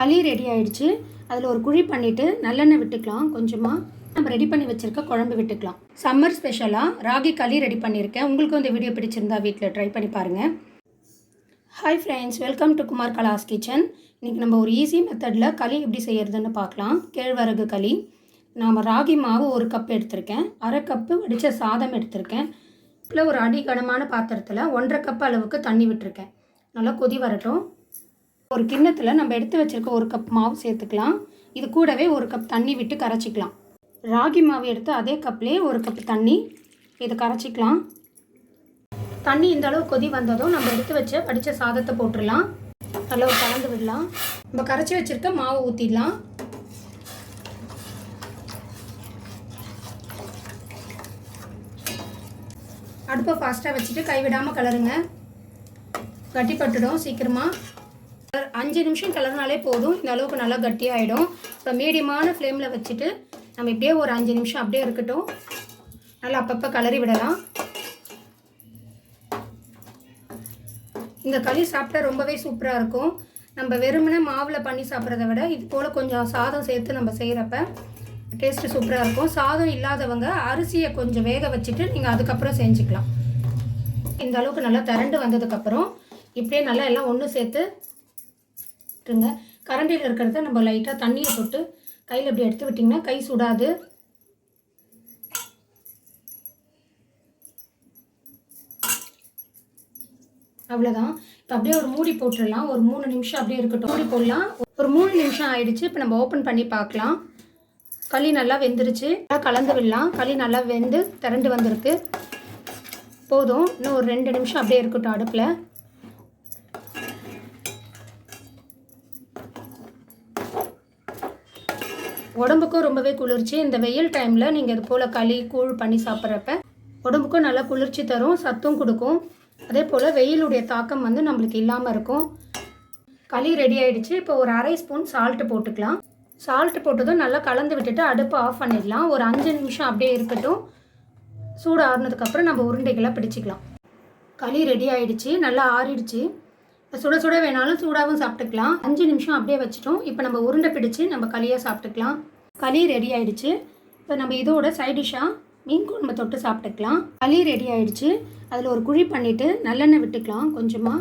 களி ரெடி ஆயிடுச்சு. அதில் ஒரு குழி பண்ணிவிட்டு நல்லெண்ணெய் விட்டுக்கலாம். கொஞ்சமாக நம்ம ரெடி பண்ணி வச்சுருக்க குழம்பு விட்டுக்கலாம். சம்மர் ஸ்பெஷலாக ராகி களி ரெடி பண்ணியிருக்கேன் உங்களுக்கும் இந்த வீடியோ பிடிச்சிருந்தா வீட்டில் ட்ரை பண்ணி பாருங்கள் hi friends welcome to Kumar கலாஸ் kitchen இன்றைக்கி நம்ம ஒரு ஈஸி மெத்தடில் களி எப்படி செய்கிறதுன்னு பார்க்கலாம். கேழ்வரகு களி. நாம் ராகி மாவு ஒரு கப் எடுத்திருக்கேன். அரை கப்பு வடித்த சாதம் எடுத்திருக்கேன். இல்லை ஒரு அடிகனமான பாத்திரத்தில் ஒன்றரை கப் அளவுக்கு தண்ணி விட்டுருக்கேன். நல்லா கொதி வரட்டும். ஒரு கிண்ணத்தில் நம்ம எடுத்து வச்சுருக்க ஒரு கப் மாவு சேர்த்துக்கலாம். இது கூடவே ஒரு கப் தண்ணி விட்டு கரைச்சிக்கலாம். ராகி மாவு எடுத்து அதே கப்லேயே ஒரு கப் தண்ணி இதை கரைச்சிக்கலாம். தண்ணி இந்த அளவு கொதி வந்ததும் நம்ம எடுத்து வச்ச படித்த சாதத்தை போட்டுடலாம். நல்லா கலந்து விடலாம். நம்ம கரைச்சி வச்சுருக்க மாவு ஊற்றிடலாம் அடுப்பை ஃபாஸ்ட்டாக வச்சுட்டு கைவிடாமல் கலருங்க. கட்டிப்பட்டுடும் சீக்கிரமாக அஞ்சு நிமிஷம் கிளறினாலே போதும். இந்த அளவுக்கு நல்லா கட்டியாகிடும் இப்போ மீடியமான ஃப்ளேமில் வச்சுட்டு நம்ம இப்படியே ஒரு அஞ்சு நிமிஷம் அப்படியே இருக்கட்டும். நல்லா அப்பப்போ கலரி விடலாம். இந்த களி சாப்பிட்டா ரொம்பவே சூப்பராக இருக்கும். நம்ம வெறுமனே மாவில் பண்ணி சாப்பிட்றத விட இது போல் கொஞ்சம் சாதம் சேர்த்து நம்ம செய்கிறப்ப டேஸ்ட்டு சூப்பராக இருக்கும். சாதம் இல்லாதவங்க அரிசியை கொஞ்சம் வேக வச்சுட்டு நீங்கள் அதுக்கப்புறம் செஞ்சுக்கலாம். இந்த அளவுக்கு நல்லா திரண்டு வந்ததுக்கப்புறம் இப்படியே நல்லா எல்லாம் ஒன்று சேர்த்து விட்டுருங்க கரண்டியில் இருக்கிறத நம்ம லைட்டாக தண்ணியை தொட்டு கையில் இப்படி எடுத்து விட்டிங்கன்னா கை சுடாது. அவ்வளோதான் இப்போ அப்படியே ஒரு மூடி போட்டுடலாம். ஒரு மூணு நிமிஷம் அப்படியே இருக்கட்டும். மூடி போடலாம். ஒரு மூணு நிமிஷம் ஆயிடுச்சு. இப்போ நம்ம ஓப்பன் பண்ணி பார்க்கலாம். களி நல்லா வெந்துருச்சு. நல்லா கலந்து விடலாம். களி நல்லா வெந்து திரண்டு வந்திருக்கு. போதும். இன்னும் ஒரு ரெண்டு நிமிஷம் அப்படியே இருக்கட்டும் அடுப்பில். உடம்புக்கும் ரொம்பவே குளிர்ச்சி. இந்த வெயில் டைமில் நீங்கள் இது போல் களி கூழ் பண்ணி சாப்பிட்றப்ப உடம்புக்கும் நல்லா குளிர்ச்சி தரும் சத்தும் கொடுக்கும். அதே போல் வெயிலுடைய தாக்கம் வந்து நம்மளுக்கு இல்லாமல் இருக்கும். களி ரெடி ஆகிடுச்சு இப்போ ஒரு அரை ஸ்பூன் சால்ட்டு போட்டுக்கலாம். சால்ட்டு போட்டதும் நல்லா கலந்து விட்டுட்டு அடுப்பை ஆஃப் பண்ணிடலாம். ஒரு அஞ்சு நிமிஷம் அப்படியே இருக்கட்டும். சூடு ஆறுனதுக்கப்புறம் நம்ம உருண்டைகளை பிடிச்சிக்கலாம். களி ரெடி ஆகிடுச்சு நல்லா ஆறிடுச்சு. சுட சுட வேணாலும் சூடாகவும் சாப்பிட்டுக்கலாம். அஞ்சு நிமிஷம் அப்படியே வச்சுட்டோம். இப்போ நம்ம உருண்டை பிடிச்சு நம்ம களியாக சாப்பிட்டுக்கலாம். களி ரெடி ஆயிடுச்சு. இப்போ நம்ம இதோட சைட் டிஷ்ஷாக மீன் குழம்பு தொட்டு சாப்பிட்டுக்கலாம். களி ரெடி ஆயிடுச்சு. அதில் ஒரு குழி பண்ணிவிட்டு நல்லெண்ணெய் விட்டுக்கலாம் கொஞ்சமாக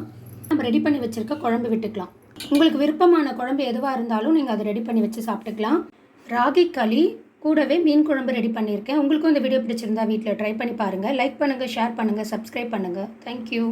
நம்ம ரெடி பண்ணி வச்சுருக்க குழம்பு விட்டுக்கலாம். உங்களுக்கு விருப்பமான குழம்பு எதுவாக இருந்தாலும் நீங்கள் அதை ரெடி பண்ணி வச்சு சாப்பிட்டுக்கலாம். ராகி களி கூடவே மீன் குழம்பு ரெடி பண்ணியிருக்கேன். உங்களுக்கும் இந்த வீடியோ பிடிச்சிருந்தா வீட்டில் ட்ரை பண்ணி பாருங்கள் லைக் பண்ணுங்கள் ஷேர் பண்ணுங்கள் சப்ஸ்கிரைப் பண்ணுங்கள் தேங்க்யூ